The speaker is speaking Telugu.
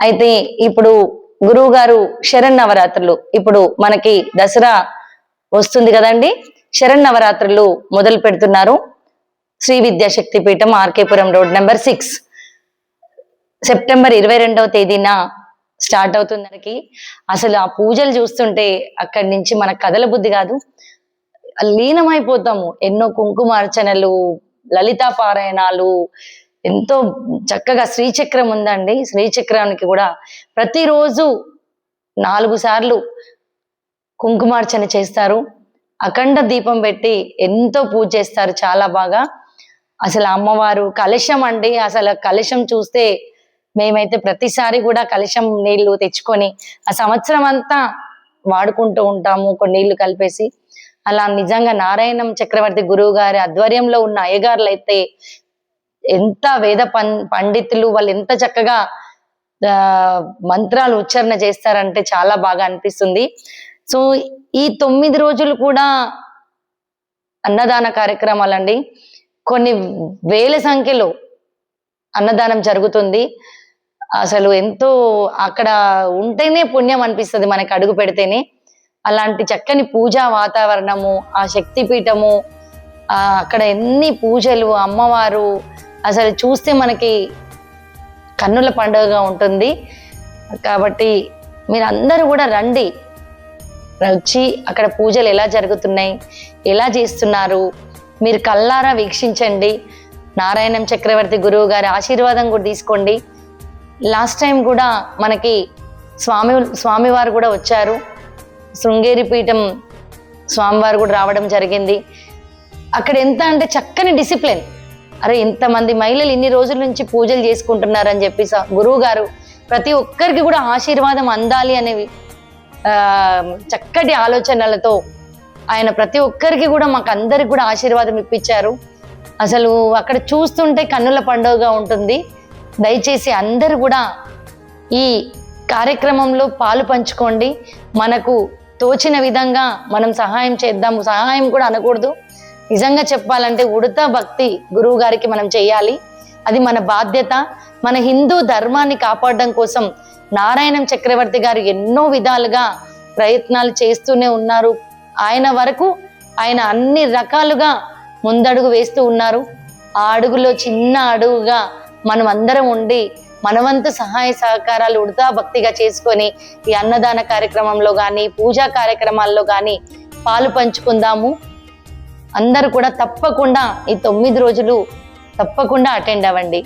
అయితే ఇప్పుడు గురువు గారు శరణ్ నవరాత్రులు ఇప్పుడు మనకి దసరా వస్తుంది కదండి. శరణ్ నవరాత్రులు మొదలు పెడుతున్నారు. Shri Vidyashakti Peetham RK Puram road number six. September ఇరవై రెండవ తేదీన స్టార్ట్ అవుతుందరికి అసలు ఆ పూజలు చూస్తుంటే అక్కడి నుంచి మన కథల బుద్ధి కాదు. లీనమైపోతాము. ఎన్నో కుంకుమార్చనలు లలితా పారాయణాలు ఎంతో చక్కగా శ్రీచక్రం ఉందండి. శ్రీచక్రానికి కూడా ప్రతిరోజు నాలుగు సార్లు కుంకుమార్చన చేస్తారు. అఖండ దీపం పెట్టి ఎంతో పూజ చేస్తారు చాలా బాగా. అసలు అమ్మవారు కలశం అండి. అసలు కలశం చూస్తే మేమైతే ప్రతిసారి కూడా కలశం నీళ్ళు తెచ్చుకొని ఆ సంవత్సరం అంతా వాడుకుంటూ ఉంటాము కొన్ని నీళ్ళు కలిపేసి. అలా నిజంగా నారాయణం చక్రవర్తి గురువు గారి ఆధ్వర్యంలో ఉన్న అయ్యగారులు అయితే ఎంత వేద పం పండితులు వాళ్ళు ఎంత చక్కగా మంత్రాలు ఉచ్చారణ చేస్తారంటే చాలా బాగా అనిపిస్తుంది. సో ఈ తొమ్మిది రోజులు కూడా అన్నదాన కార్యక్రమాలండి. కొన్ని వేల సంఖ్యలో అన్నదానం జరుగుతుంది. అసలు ఎంతో అక్కడ ఉంటేనే పుణ్యం అనిపిస్తుంది మనకి అడుగు పెడితేనే. అలాంటి చక్కని పూజా వాతావరణము ఆ శక్తి పీఠము అక్కడ ఎన్ని పూజలు అమ్మవారు అసలు చూస్తే మనకి కన్నుల పండుగగా ఉంటుంది. కాబట్టి మీరు కూడా రండి. వచ్చి అక్కడ పూజలు ఎలా జరుగుతున్నాయి ఎలా చేస్తున్నారు మీరు కల్లారా వీక్షించండి. నారాయణం చక్రవర్తి గురువు గారి ఆశీర్వాదం కూడా తీసుకోండి. లాస్ట్ టైం కూడా మనకి స్వామి స్వామివారు కూడా వచ్చారు. శృంగేరి పీఠం స్వామివారు కూడా రావడం జరిగింది. అక్కడ ఎంత అంటే చక్కని డిసిప్లిన్. అరే ఇంతమంది మహిళలు ఇన్ని రోజుల నుంచి పూజలు చేసుకుంటున్నారని చెప్పి స- గురువు గారు ప్రతి ఒక్కరికి కూడా ఆశీర్వాదం అందాలి అనేవి చక్కటి ఆలోచనలతో ఆయన ప్రతి ఒక్కరికి కూడా మాకు అందరికి కూడా ఆశీర్వాదం ఇప్పించారు. అసలు అక్కడ చూస్తుంటే కన్నుల పండుగగా ఉంటుంది. దయచేసి అందరూ కూడా ఈ కార్యక్రమంలో పాలు పంచుకోండి. మనకు తోచిన విధంగా మనం సహాయం చేద్దాము. సహాయం కూడా అనకూడదు. నిజంగా చెప్పాలంటే ఉడతా భక్తి గురువు గారికి మనం చేయాలి. అది మన బాధ్యత. మన హిందూ ధర్మాన్ని కాపాడడం కోసం నారాయణం చక్రవర్తి గారు ఎన్నో విధాలుగా ప్రయత్నాలు చేస్తూనే ఉన్నారు. ఆయన వరకు ఆయన అన్ని రకాలుగా ముందడుగు వేస్తూ ఉన్నారు. ఆ అడుగులో చిన్న అడుగుగా మనం అందరం ఉండి మనవంతు సహాయ సహకారాలు ఉడతా భక్తిగా చేసుకొని ఈ అన్నదాన కార్యక్రమంలో కానీ పూజా కార్యక్రమాల్లో కానీ పాలు పంచుకుందాము. అందరూ కూడా తప్పకుండా ఈ తొమ్మిది రోజులు తప్పకుండా అటెండ్ అవ్వండి.